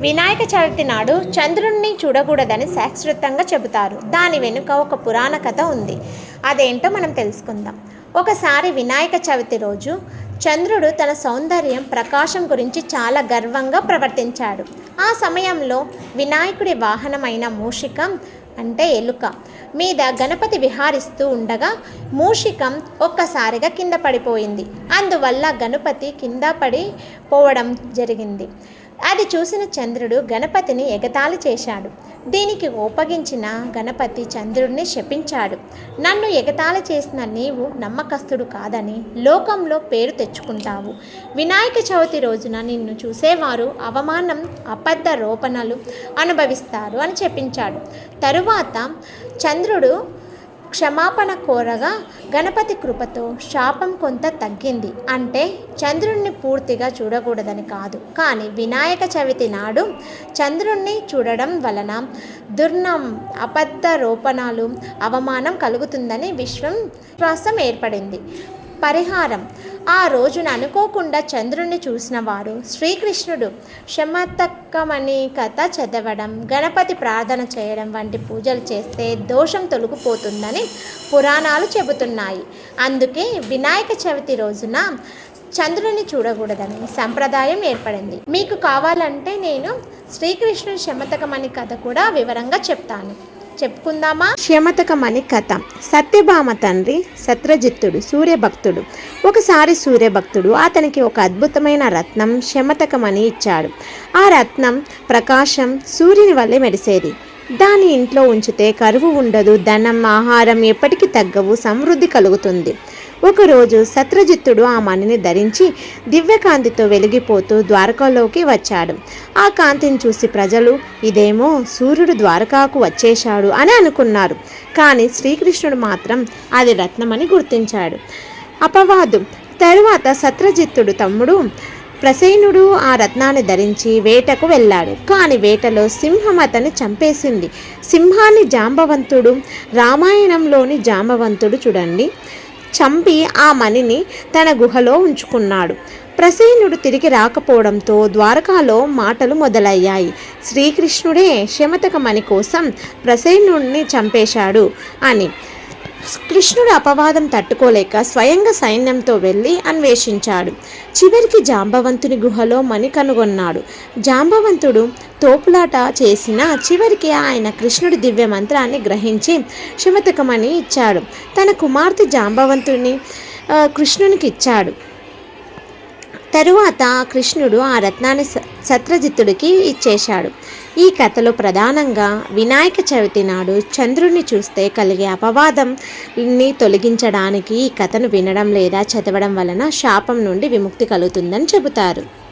వినాయక చవితి నాడు చంద్రుణ్ణి చూడకూడదని శాస్త్రోక్తంగా చెబుతారు. దాని వెనుక ఒక పురాణ కథ ఉంది. అదేంటో మనం తెలుసుకుందాం. ఒకసారి వినాయక చవితి రోజు చంద్రుడు తన సౌందర్యం ప్రకాశం గురించి చాలా గర్వంగా ప్రవర్తించాడు. ఆ సమయంలో వినాయకుడి వాహనమైన మూషికం అంటే ఎలుక మీద గణపతి విహారిస్తూ ఉండగా మూషికం ఒక్కసారిగా కింద పడిపోయింది. అందువల్ల గణపతి కింద పడి పోవడం జరిగింది. అది చూసిన చంద్రుడు గణపతిని ఎగతాళి చేశాడు. దీనికి ఉపగించిన గణపతి చంద్రుడిని శపించాడు. నన్ను ఎగతాళి చేసిన నీవు నమ్మకస్తుడు కాదని లోకంలో పేరు తెచ్చుకుంటావు. వినాయక చవితి రోజున నిన్ను చూసేవారు అవమానం అబద్ధ రోపణలు అనుభవిస్తారు అని చెప్పించాడు తరువాత చంద్రుడు క్షమాపణ కోరగా గణపతి కృపతో శాపం కొంత తగ్గింది. అంటే చంద్రుణ్ణి పూర్తిగా చూడకూడదని కాదు. కానీ వినాయక చవితి నాడు చంద్రుణ్ణి చూడడం వలన దుర్నం అబద్ధ రోపణాలు అవమానం కలుగుతుందని విశ్వం విశ్వాసం ఏర్పడింది. పరిహారం. ఆ రోజున అనుకోకుండా చంద్రుణ్ణి చూసిన వారు శ్రీకృష్ణుడు శమతకమని కథ చదవడం గణపతి ప్రార్థన చేయడం వంటి పూజలు చేస్తే దోషం తొలగిపోతుందని పురాణాలు చెబుతున్నాయి. అందుకే వినాయక చవితి రోజున చంద్రుని చూడకూడదని సంప్రదాయం ఏర్పడింది. మీకు కావాలంటే నేను శ్రీకృష్ణుడు శమతకమని కథ కూడా వివరంగా చెప్తాను. చెప్పుకుందామా? క్షమతకం అనే కథ. సత్యభామ తండ్రి సత్రజిత్తుడు సూర్యభక్తుడు. ఒకసారి సూర్యభక్తుడు అతనికి ఒక అద్భుతమైన రత్నం శమతకమని ఇచ్చాడు. ఆ రత్నం ప్రకాశం సూర్యుని వల్లే మెరిసేది. దాని ఇంట్లో ఉంచితే కరువు ఉండదు ధనం ఆహారం ఎప్పటికీ తగ్గవు సమృద్ధి కలుగుతుంది. ఒకరోజు సత్రజిత్తుడు ఆ మణిని ధరించి దివ్యకాంతితో వెలిగిపోతూ ద్వారకాలోకి వచ్చాడు. ఆ కాంతిని చూసి ప్రజలు ఇదేమో సూర్యుడు ద్వారకాకు వచ్చేశాడు అని అనుకున్నారు. కానీ శ్రీకృష్ణుడు మాత్రం అది రత్నమని గుర్తించాడు. అపవాదు. తరువాత సత్రజిత్తుడు తమ్ముడు ప్రసేనుడు ఆ రత్నాన్ని ధరించి వేటకు వెళ్ళాడు. కానీ వేటలో సింహం అతన్ని చంపేసింది. సింహాన్ని జాంబవంతుడు రామాయణంలోని జాంబవంతుడు చూడండి. చంపి ఆ మణిని తన గుహలో ఉంచుకున్నాడు. ప్రసేనుడు తిరిగి రాకపోవడంతో ద్వారకాలో మాటలు మొదలయ్యాయి. శ్రీకృష్ణుడే శమతకమణి కోసం ప్రసేనుడిని చంపేశాడు అని. కృష్ణుడు అపవాదం తట్టుకోలేక స్వయంగా సైన్యంతో వెళ్ళి అన్వేషించాడు. చివరికి జాంబవంతుని గుహలో మణి కనుగొన్నాడు. జాంబవంతుడు తోపులాట చేసిన చివరికి ఆయన కృష్ణుడి దివ్య మంత్రాన్ని గ్రహించి శమతకమని ఇచ్చాడు. తన కుమార్తె జాంబవంతుని కృష్ణునికి ఇచ్చాడు. తరువాత కృష్ణుడు ఆ రత్నాన్ని స- సత్రజిత్తుడికి ఇచ్చేశాడు. ఈ కథలో ప్రధానంగా వినాయక చవితి నాడు చంద్రుణ్ణి చూస్తే కలిగే అపవాదంని తొలగించడానికి ఈ కథను వినడం లేదా చదవడం వలన శాపం నుండి విముక్తి కలుగుతుందని చెబుతారు.